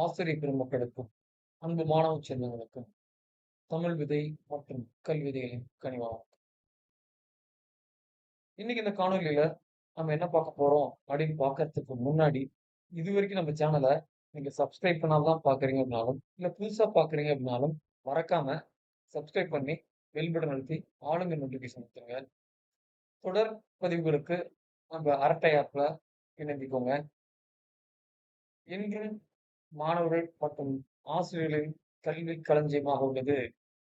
ஆசிரியர் பெருமக்களுக்கும் அன்பு மாணவ செல்வங்களுக்கும் தமிழ் விதை மற்றும் கல்விதைகளின் கனிவாகும். இன்னைக்கு இந்த காணொலியில நம்ம என்ன பார்க்க போறோம் அப்படின்னு பார்க்கறதுக்கு முன்னாடி இது வரைக்கும் நம்ம சேனலை நீங்க சப்ஸ்கிரைப் பண்ணாதான் பாக்குறீங்க அப்படின்னாலும் இல்ல புதுசா பாக்குறீங்க அப்படின்னாலும் மறக்காம சப்ஸ்கிரைப் பண்ணி பெல் பட்டன் அழுத்தி ஆளுங்க நோட்டிபிகேஷன் கொடுத்துருங்க. தொடர் பதிவுகளுக்கு நம்ம அரட்டை ஆப்ல இணைந்திக்கோங்க. இன்று மாணவர்கள் மற்றும் ஆசிரியர்களின் கல்வி களஞ்சியமாக உள்ளது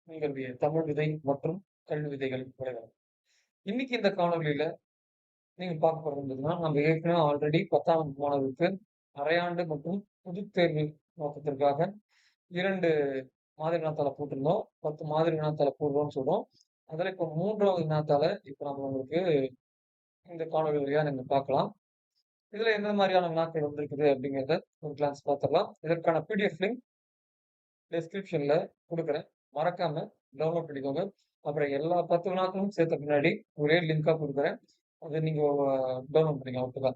உங்களுடைய தமிழ் விதை மற்றும் கல்வி விதைகள் விளையாடும் இன்னைக்கு இந்த காணொலியில நீங்க பார்க்க போறதுன்னா நம்ம ஏற்கனவே ஆல்ரெடி பத்தாம் மாணவருக்கு அரையாண்டு மற்றும் பொது தேர்வு நோக்கத்திற்காக இரண்டு மாதிரி வினாத்தாள போட்டிருந்தோம். பத்து மாதிரி வினாத்தாள போடுறோம்னு சொல்றோம். அதில் இப்போ மூன்றாவது இனத்தால இப்போ நம்ம உங்களுக்கு இந்த காணொலி வழியாக நீங்கள் பார்க்கலாம். இதுல எந்த மாதிரியான வினாக்கள் வந்திருக்குது அப்படிங்கிறத ஒரு கிளான்ஸ் பார்த்துடலாம். இதற்கான பிடிஎஃப் லிங்க் டிஸ்கிரிப்ஷனில் கொடுக்குறேன். மறக்காம டவுன்லோட் பண்ணிக்கோங்க. அப்புறம் எல்லா பத்து வினாக்களும் சேர்த்த பின்னாடி ஒரே லிங்கா கொடுக்குறேன். அதை நீங்க டவுன்லோட் பண்ணிக்கலாம் ஒட்டுக்கா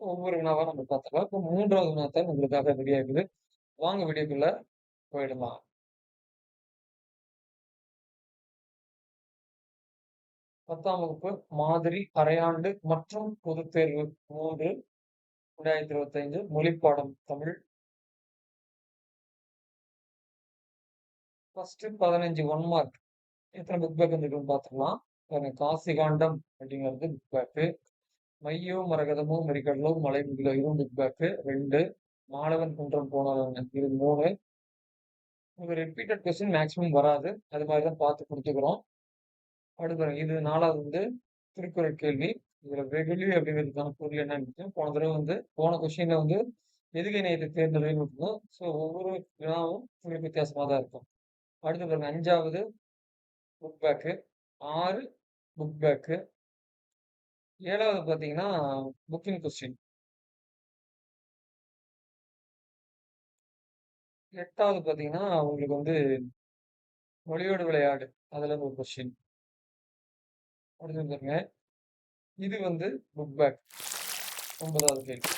ஒவ்வொரு வினாவா நம்ம பார்த்துக்கலாம் இப்போ மூன்றாவது வினாத்தான் உங்களுக்காக ரெடி இருக்குது வாங்க வீடியோக்குள்ள போயிடலாம். பத்தாம் வகுப்பு மாதிரி அரையாண்டு மற்றும் பொதுத் தேர்வு. மூன்று ரெண்டாயிரத்தி இருபத்தி ஐந்து மொழிப்பாடம் தமிழ். ஃபர்ஸ்ட் பதினஞ்சு ஒன் மார்க் எத்தனை புக் பேக் இருக்குன்னு பார்த்துக்கலாம். பாருங்க காசிகாண்டம் அப்படிங்கிறது புக் பேக்கு மையோ மரகதமோ மரிக்கடலோ மலை முகிலோ இதுவும் புக் பேக்கு ரெண்டு மாணவன் குன்றம் போனவன் இது மூணு. உங்களுக்கு ரிப்பீட்டட் கொஸ்டின் மேக்ஸிமம் வராது. அது மாதிரி தான் பார்த்து கொடுத்துக்கிறோம் அடுத்து இது நாலாவது வந்து திருக்குறள் கேள்வி. இதுல வெகுளி அப்படிங்கிறதுக்கான பொருள் என்னன்னு போன தடவை வந்து போன கொஸ்டின்ல வந்து எதுகை நேயத்தை தேர்ந்தெடுக்கணும் இருக்கும் ஸோ ஒவ்வொரு வினாவும் உங்களுக்கு வித்தியாசமாக தான் இருக்கும். அடுத்து பாருங்க. அஞ்சாவது புக் பேக்கு ஆறு புக் பேக்கு ஏழாவது பார்த்தீங்கன்னா புக்கிங் கொஸ்டின் எட்டாவது பார்த்தீங்கன்னா உங்களுக்கு வந்து மொழியோடு விளையாடு. அதில் ஒரு கொஸ்டின் அடுத்து வந்துருங்க இது வந்து புக் பேக் ஒன்பதாவது கேள்வி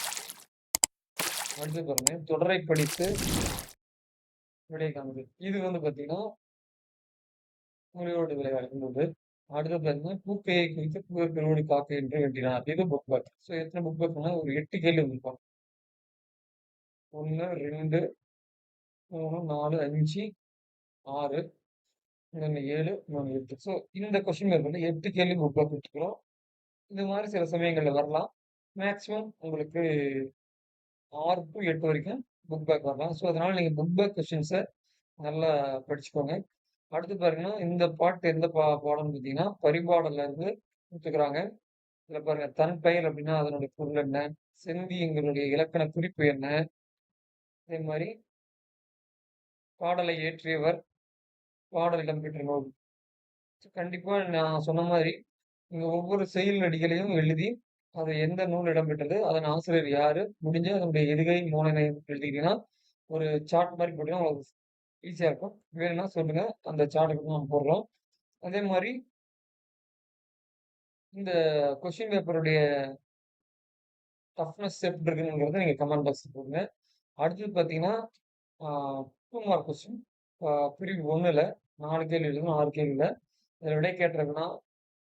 அடுத்து பாருங்க தொடரை படித்து விடை காணுது இது வந்து பார்த்தீங்கன்னா உங்களோட விளையாடும் போது அடுத்து பார்த்தீங்கன்னா பூக்கையை குறித்து புகழ் பெருவடி காக்க என்று வெட்டினார் இது புக் பேக் ஸோ எத்தனை புக் பேக்னா ஒரு எட்டு கேள்வி வந்திருப்பாங்க ஒன்று ரெண்டு மூணு நாலு அஞ்சு ஆறு இன்னொன்று ஏழு இன்னொன்று எட்டு. ஸோ இந்த கொஸ்டின் வந்து எட்டு கேள்வி புக் பேக் கொடுத்துக்கிறோம் இந்த மாதிரி சில சமயங்களில் வரலாம். மேக்ஸிமம் உங்களுக்கு ஆறு டு எட்டு வரைக்கும் புக் பேக் வரலாம். ஸோ அதனால் நீங்கள் புக் பேக் கொஸ்டின்ஸை நல்லா படிச்சுக்கோங்க. அடுத்து பாருங்கன்னா இந்த பாட்டு எந்த பா பாடம்னு பார்த்தீங்கன்னா பரிபாடல்ல இருந்து கொடுத்துக்கிறாங்க இதில் பாருங்கள் தன் பெயர் அப்படின்னா அதனுடைய பொருள் என்ன? செந்தி எங்களுடைய இலக்கண குறிப்பு என்ன? அதே மாதிரி பாடலை இயற்றியவர் பாடல் இடம்பெற்ற நூல் நான் சொன்ன மாதிரி நீங்கள் ஒவ்வொரு செயல் நடிகளையும் எழுதி அது எந்த நூல் இடம்பெற்றது அதன் ஆசிரியர் யாரு முடிஞ்ச அதனுடைய எதுகை மூலனை எழுதிட்டீங்கன்னா ஒரு சார்ட் மாதிரி போட்டீங்கன்னா உங்களுக்கு ஈஸியாக இருக்கும். வேணும்னா சொல்லுங்க அந்த சார்ட்டுக்கு நம்ம போடுறோம் அதே மாதிரி இந்த கொஸ்டின் பேப்பருடைய டஃப்னஸ் எப்படி இருக்குங்கிறத நீங்கள் கமெண்ட் பாக்ஸ் போடுங்க. அடுத்தது பார்த்தீங்கன்னா டூ மார்க் கொஸ்டின் பிரிவு ஒன்றில் நாலு கேள்வி எழுதணும் ஆறு கேள்வியில் இதில் விடை கேட்டிருக்குன்னா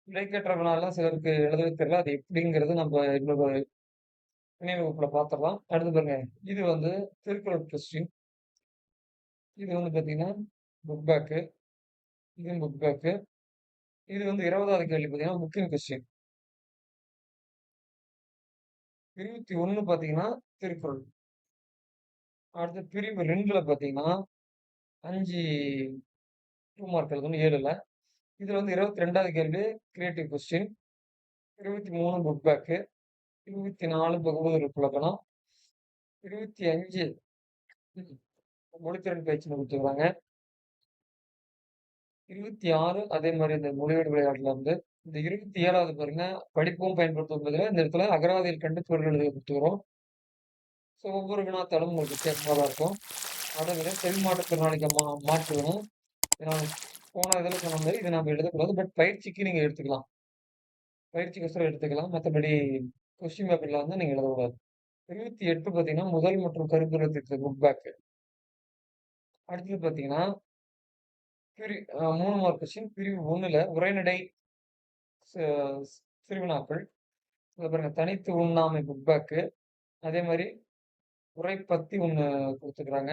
விடை கேட்டிருக்கனாலாம் சிலருக்கு எழுதவே தெரியல. அது எப்படிங்கிறது நம்ம இன்னொரு நினைவு வகுப்பில் பார்த்துடலாம் அடுத்து பாருங்க. இது வந்து திருக்குறள் கொஸ்டின் இது வந்து பார்த்தீங்கன்னா புக் பேக்கு இது புக் பேக்கு இது வந்து இருபதாவது கேள்வி பார்த்தீங்கன்னா புக்கிங் கொஸ்டின் இருபத்தி ஒன்று பார்த்தீங்கன்னா திருக்குறள். அடுத்து பிரிவு ரெண்டுல பார்த்தீங்கன்னா அஞ்சு டூ மார்க் எழுதணும் ஏழுல இதில் வந்து இருபத்தி ரெண்டாவது கேள்வி கிரியேட்டிவ் கொஸ்டின் இருபத்தி மூணு புக் பேக்கு இருபத்தி நாலு பகுவதற்கு புழக்கணும் இருபத்தி அஞ்சு மொழித்திறன் பயிற்சி கொடுத்துருக்காங்க. இருபத்தி ஆறு அதே மாதிரி இந்த மொழியோடு விளையாட்டுல வந்து இந்த இருபத்தி ஏழாவது பாருங்க படிப்பும் பயன்படுத்தும் இந்த இடத்துல அகராதியில் கண்டு பொருள் எழுதி கொடுத்துக்கிறோம் ஸோ ஒவ்வொரு வினாத்தாலும் உங்களுக்கு வித்தியாசமாக தான் இருக்கும். அதை விட செல் மாற்றுத்திறனாளிக்கு மா மாற்றுவேணும் நான் போன இதில் சொன்ன மாதிரி இதை நம்ம எழுதக்கூடாது. பட் பயிற்சிக்கு நீங்கள் எடுத்துக்கலாம். பயிற்சிக்கோசரம் எடுத்துக்கலாம். மற்றபடி கொஸ்டின் பேப்பரில் வந்து நீங்கள் எழுதக்கூடாது. இருபத்தி எட்டு பார்த்தீங்கன்னா முதல் மற்றும் கருப்புற கருப்பருவத்திற்கு புக் பேக்கு அடுத்தது பார்த்தீங்கன்னா பிரி மூணு மார்க் கொஸ்டின் பிரிவு ஒன்றில் உரைநடை சிறுவினாக்கள். பாருங்க. தனித்து உண்ணாமை புக் பேக்கு அதே மாதிரி உரை பத்தி ஒன்று கொடுத்துக்கிறாங்க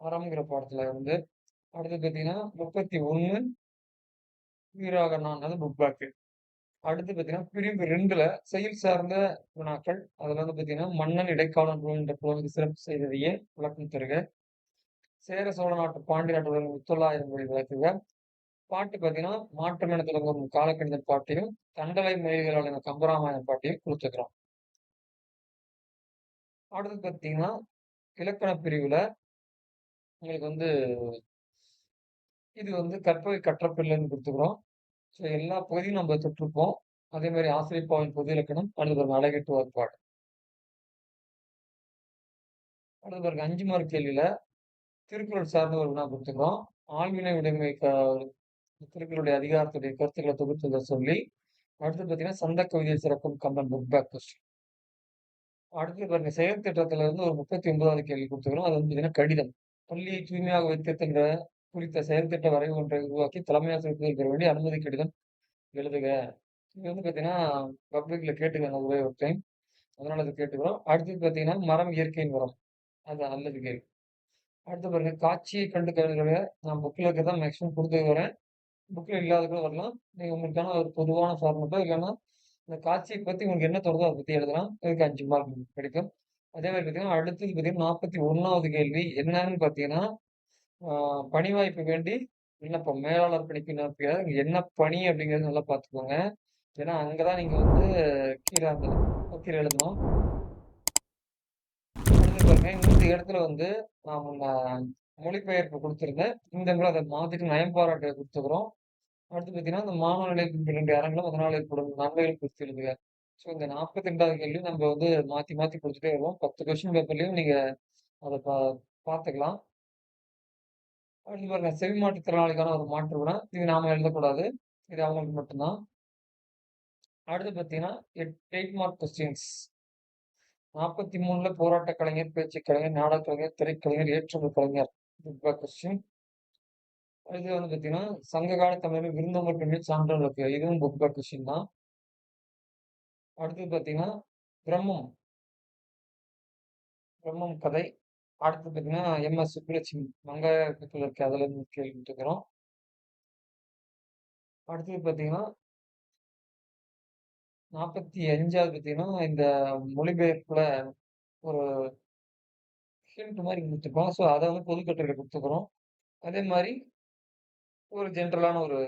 அறம்ங்கிற பாடத்துல இருந்து அடுத்து பார்த்தீங்கன்னா முப்பத்தி ஒன்று வீராக புக் பேக். அடுத்து பார்த்தீங்கன்னா பிரிவு ரெண்டுல செயல் சார்ந்த வினாக்கள். அதுல வந்து பார்த்தீங்கன்னா மன்னன் இடைக்காலம் என்ற புலனுக்கு சிறப்பு செய்ததையே விளக்கம் தருக. சேர சோழ நாட்டு பாண்டிய நாட்டு முத்தொள்ளாயிரம் மொழி விளக்குக. பாட்டு பார்த்தீங்கன்னா மாற்றம் என தொடங்கும் காலக்கணித பாட்டையும் தண்டலை மொழிகளான கம்பராமாயண பாட்டையும் கொடுத்துக்கிறோம் அடுத்து பார்த்தீங்கன்னா இலக்கண பிரிவில் உங்களுக்கு வந்து இது வந்து கற்பவை கற்றப்பில்லைன்னு கொடுத்துக்கிறோம் ஸோ எல்லா பகுதியும் நம்ம தொற்றுப்போம். அதே மாதிரி ஆசிரியப்பாவின் பொது இலக்கணம் அடுத்த பாருங்க அழகெட்டு வாய்ப்பாடு அடுத்த பிறகு அஞ்சு மார்க் கேள்வியில திருக்குறள் சார்ந்த ஒரு வினா கொடுத்துக்கிறோம் ஆழ்வினை உடைமை திருக்குறளுடைய அதிகாரத்துடைய கருத்துக்களை தொகுத்து சொல்லி அடுத்து பார்த்தீங்கன்னா சந்த கவிதையில் சிறக்கும் கம்பன் புக் பேக் கொஸ்டின் அடுத்து பாருங்க செயல் திட்டத்துல இருந்து ஒரு முப்பத்தி ஒன்பதாவது கேள்வி கொடுத்துக்கிறோம் அது வந்து பார்த்தீங்கன்னா கடிதம். பள்ளியை தூய்மையாக வைத்திருக்கின்ற குறித்த செயல்திட்ட வரைவு ஒன்றை உருவாக்கி தலைமையாசிரியர் பெற வேண்டிய அனுமதி கடிதம் எழுதுக. இது வந்து பார்த்தீங்கன்னா பப்ளிக்ல கேட்டுக்கோங்க ஒரே ஒரு டைம் அதனால அது கேட்டுக்கிறோம். அடுத்தது பார்த்தீங்கன்னா மரம் இயற்கையின் மரம். அது நல்லது கேள்வி. அடுத்து பாருங்க காட்சியை கண்டு கருதுகளை நான் புக்கில் இருக்க தான் மேக்ஸிமம் கொடுத்து வரேன். புக்கில் இல்லாத கூட வரலாம். நீங்கள் உங்களுக்கான ஒரு பொதுவான ஃபார்மெட்டோ இல்லைன்னா இந்த காட்சியை பற்றி உங்களுக்கு என்ன தோணுதோ அதை பற்றி எழுதலாம். இதுக்கு அஞ்சு மார்க் கிடைக்கும். அதே மாதிரி பார்த்தீங்கன்னா அடுத்தது பார்த்தீங்கன்னா நாற்பத்தி ஒன்றாவது கேள்வி என்னன்னு பார்த்தீங்கன்னா பணி வாய்ப்பு வேண்டி விண்ணப்பம் மேலாளர் பணிக்கு விண்ணப்பிக்கிறார் என்ன பணி அப்படிங்கிறது நல்லா பார்த்துக்கோங்க. ஏன்னா அங்கதான் நீங்க வந்து கீழே அந்த கீழே எழுதணும். பாருங்க. இந்த இடத்துல வந்து நான் மொழிபெயர்ப்பு கொடுத்துருந்தேன். இந்த முறை அதை மாத்திட்டு நயம் பாராட்டு கொடுத்துக்கிறோம். அடுத்து பார்த்தீங்கன்னா இந்த மாணவ நிலைக்கு ரெண்டு அரங்களும் அதனால் ஏற்படும் நன்மைகள் குறித்து எழுதுக. ஸோ இந்த நாற்பத்தி ரெண்டாவது கேள்வி நம்ம வந்து மாற்றி மாற்றி கொடுத்துட்டே வருவோம். பத்து கொஸ்டின் பேப்பர்லையும் நீங்கள் அதை பா பார்த்துக்கலாம். அடுத்து பாருங்க செவி மாற்றுத்திறனாளிக்கான ஒரு மாற்று கூட இது நாம எழுதக்கூடாது. இது அவங்களுக்கு மட்டும்தான். அடுத்து பார்த்தீங்கன்னா எயிட் மார்க் கொஸ்டின்ஸ் நாற்பத்தி மூணுல போராட்ட கலைஞர் பேச்சு கலைஞர் நாடக கலைஞர் திரைக்கலைஞர் ஏற்றுமதி கலைஞர். கொஸ்டின் இது வந்து பார்த்தீங்கன்னா சங்ககால தமிழ் விருந்தோம்பல் பெண்ணில் சான்றோர்களுக்கு இதுவும் புக் பேக் கொஸ்டின் தான். அடுத்தது பார்த்தீங்கன்னா பிரம்மம். பிரம்மம் கதை. அடுத்து பார்த்தீங்கன்னா எம்எஸ் சுப்புலட்சுமி. மங்காயத்தில் இருக்க அதில் இருந்து கேள்விட்டுக்கிறோம் அடுத்தது பார்த்தீங்கன்னா நாற்பத்தி அஞ்சாவது பார்த்தீங்கன்னா இந்த மொழிபெயர்ப்புல ஒரு ஹிண்ட் மாதிரி கொடுத்துருக்கோம் ஸோ அதை வந்து பொதுக்கட்டுரை கொடுத்துக்கிறோம் அதே மாதிரி ஒரு ஜென்ரலான ஒரு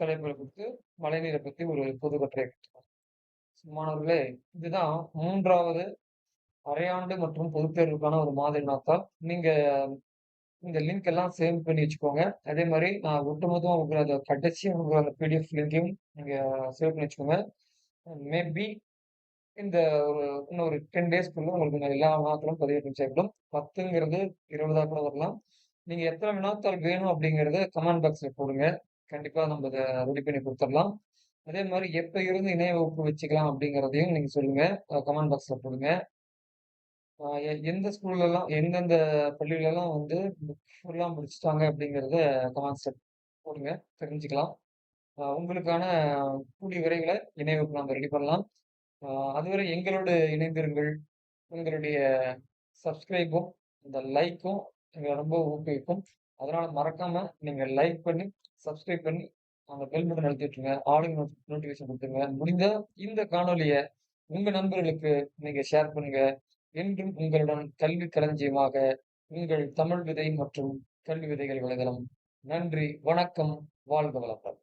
தலைப்புகளை கொடுத்து மழைநீரை பற்றி ஒரு பொதுக்கட்டுரை கொடுத்துக்கிறோம் மாணவர்களே இதுதான் மூன்றாவது அரையாண்டு மற்றும் பொதுத்தேர்வுக்கான ஒரு மாதிரி நாத்தால் நீங்கள் இந்த லிங்க் எல்லாம் சேவ் பண்ணி வச்சுக்கோங்க. அதே மாதிரி நான் ஒட்டுமொத்தமாக உங்களுக்கு அதை கடைசி உங்களுக்கு அந்த பிடிஎஃப் லிங்கையும் நீங்கள் சேவ் பண்ணி வச்சுக்கோங்க. மேபி இந்த ஒரு இன்னொரு டென் டேஸ்க்குள்ள உங்களுக்கு எல்லா வினாக்களும் பதிவேற்றம் செய்யப்படும் பத்துங்கிறது இருபதா கூட வரலாம். நீங்க எத்தனை வினாத்தாள் வேணும் அப்படிங்கிறத கமெண்ட் பாக்ஸ்ல போடுங்க. கண்டிப்பா நம்ம அதை ரெடி பண்ணி கொடுத்துடலாம். அதே மாதிரி எப்ப இருந்து இணைய வகுப்பு வச்சுக்கலாம் அப்படிங்கிறதையும் நீங்க சொல்லுங்க. கமெண்ட் பாக்ஸ்ல போடுங்க. எந்த ஸ்கூல்லலாம் எந்தெந்த பள்ளிகளெல்லாம் வந்து புக் ஃபுல்லாக முடிச்சுட்டாங்க அப்படிங்கிறத கமெண்ட்ஸ் போடுங்க. தெரிஞ்சுக்கலாம். உங்களுக்கான கூடிய விரைவில் இணைவுக்கு நம்ம ரெடி பண்ணலாம். அதுவரை எங்களோடு இணைந்திருங்கள். உங்களுடைய சப்ஸ்கிரைபும் இந்த லைக்கும் எங்களை ரொம்ப ஊக்குவிக்கும். அதனால மறக்காம நீங்க லைக் பண்ணி சப்ஸ்கிரைப் பண்ணி அந்த பெல் பட்டன் அழுத்திட்டுருங்க ஆலிங் நோட்டிஃபிகேஷன் கொடுத்துருங்க. முடிந்த இந்த காணொலியை உங்க நண்பர்களுக்கு நீங்க ஷேர் பண்ணுங்க. என்றும் உங்களுடன் கல்வி களஞ்சியமாக உங்கள் தமிழ் விதை மற்றும் கல்வி விதைகள் வலைதளம் நன்றி வணக்கம் வாழ்க வளர்ப்பது